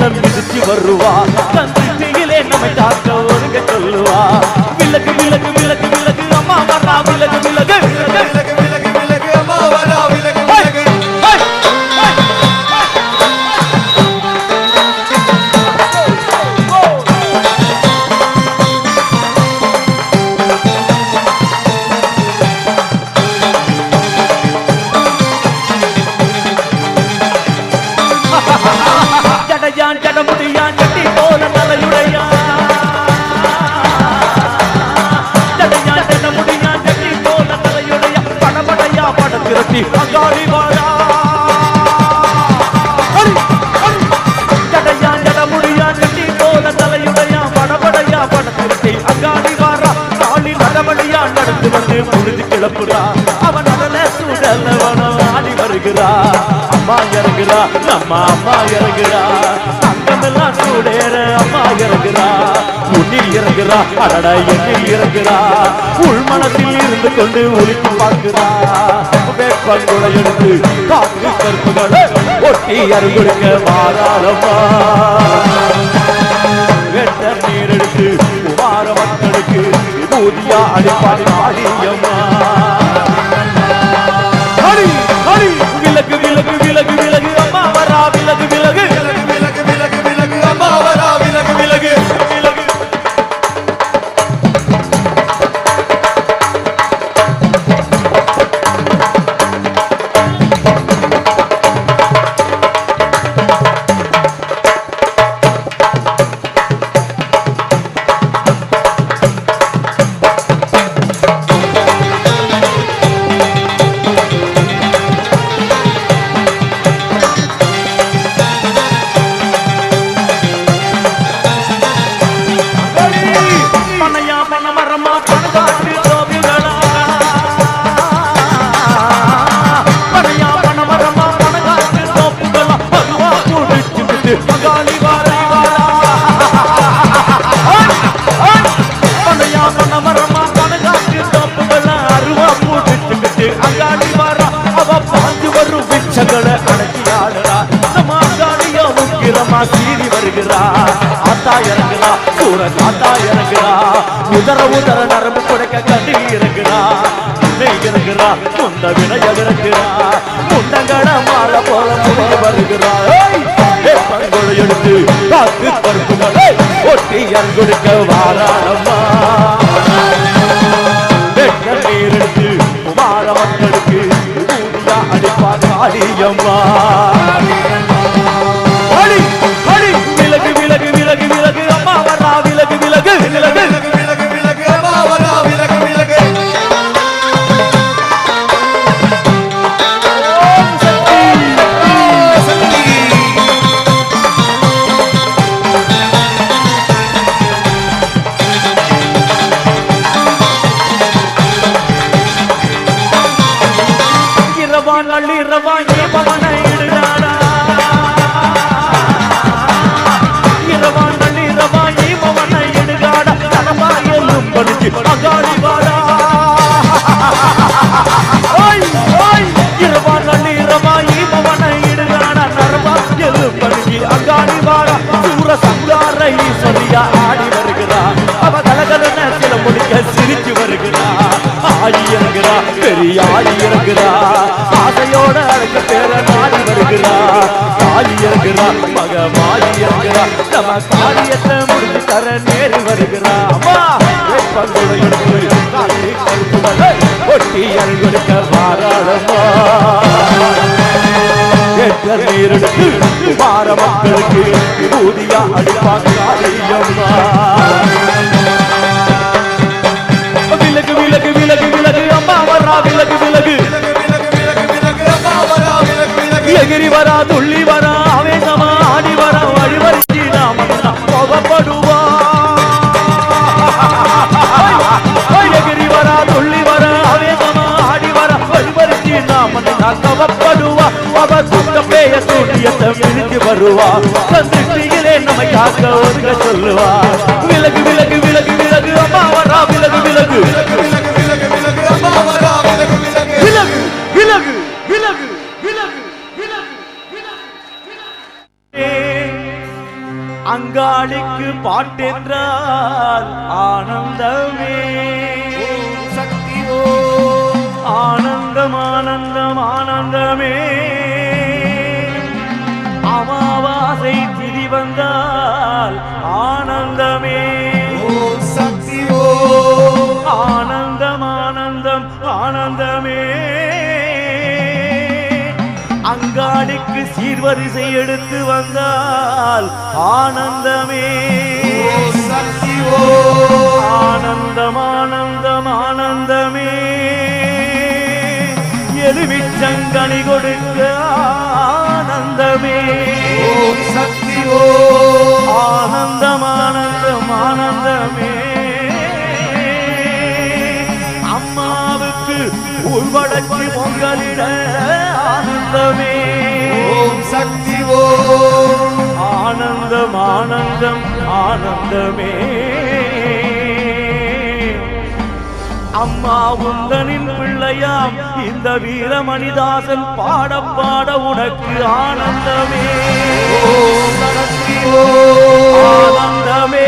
தன் மிதிச்சு வருவா. தன் திருச்சியிலே நம்மை தாக்க ஒருங்க சொல்லுவா. படத்திரட்டி அங்காடி வாழா ஹரி, ஹரி. ஜடையான் போல தலையுடையான் படபடையா படத்திரட்டி அங்காடி வாரா காலி நடவடியா நடந்து வந்து புழுதி கிளப்புறா. அவன் நடல சுடலவனோ ஆடி வருகிறா. அம்மா இறங்குறா நம்ம அம்மா இறங்குறா. தங்கமெல்லாம் சூடேற அம்மா இறங்குறா. இறங்குறா அடடா இறங்குறா. உள்மனத்தில் இருந்து கொண்டு ஒலித்து பார்க்கிறா. வேட்பங்குளை எடுத்து காற்று கருப்புகளை ஒட்டி அருகொடுக்க மாறாளம்மா வெட்ட நீர் எடுத்து வார மக்களுக்கு ஊதியா அடிப்பாடி ஆடியம்மா குடிச்சுக்கிட்டு வாரா பனையா பனமரமா பணக்காட்டு தோப்புகளா அருவா பூடிச்சுக்கிட்டு அங்காடி வாரா. அவ பாஞ்சு வரும் விச்சங்களை அடக்கி ஆடுறா. நம்ம அங்காடியா முக்கிரமா சீறி வருகிறா. ஆத்தா இறங்குறா சூர காத்தா இறங்குறா உதர உதர நரம்பு குடைக்க கட்டி இறங்குறா முந்த வினைய இருக்கிறா முந்தங்கட மாலை போல வருகிறாய் கவலை எடுத்து காத்து பருப்பு மலை ஒட்டி அங்கொடுக்க வாராளம்மா. நேரெடுத்து வார மக்களுக்கு அடிப்பார் காளியம்மா. மணல் இரவாய் வருகிறார் காரியத்தை முடிஞ்சு தர நேரி வருகிறார். அம்மா பங்குல எடுத்து காட்டி கருத்துடலை ஒட்டி அழுகெடுக்க வாராளமா ஏற்ற வார மக்களுக்கு ஊதியா அடிப்பா காரியம்மா மண்ணுக்கு வருவா. சந்திருஷ்டியிலே நம்மை காக்க ஒதுக்க சொல்லுவா. விலகு விலகு விலகு விலகு அம்மா வரா விலகு விலகு. அங்காளிக்கு பாட்டென்றால் ஆனந்தமே. சக்தியோ ஆனந்தம் ஆனந்தம் ஆனந்தமே. வந்தால் ஆனந்தமே. சக்தி ஆனந்தம் ஆனந்தம் ஆனந்தமே. அங்காடிக்கு சீர்வரிசை எடுத்து வந்தால் ஆனந்தமே. சக்தி ஆனந்தம் ஆனந்தம் ஆனந்தமே. எலுமிச்சங்கனி கொடுக்க ஆனந்தமே. ஆனந்தம் ஆனந்தம் ஆனந்தமே. அம்மாவுக்கு உள்வடக்கு பொங்கலிட ஆனந்தமே. ஓம் சக்தி ஓம் ஆனந்தம் ஆனந்தம் ஆனந்தமே. அம்மா உந்தனின் பிள்ளையாம் இந்த வீரமணிதாசன் பாட பாட உனக்கு ஆனந்தமே. ஆனந்தமே.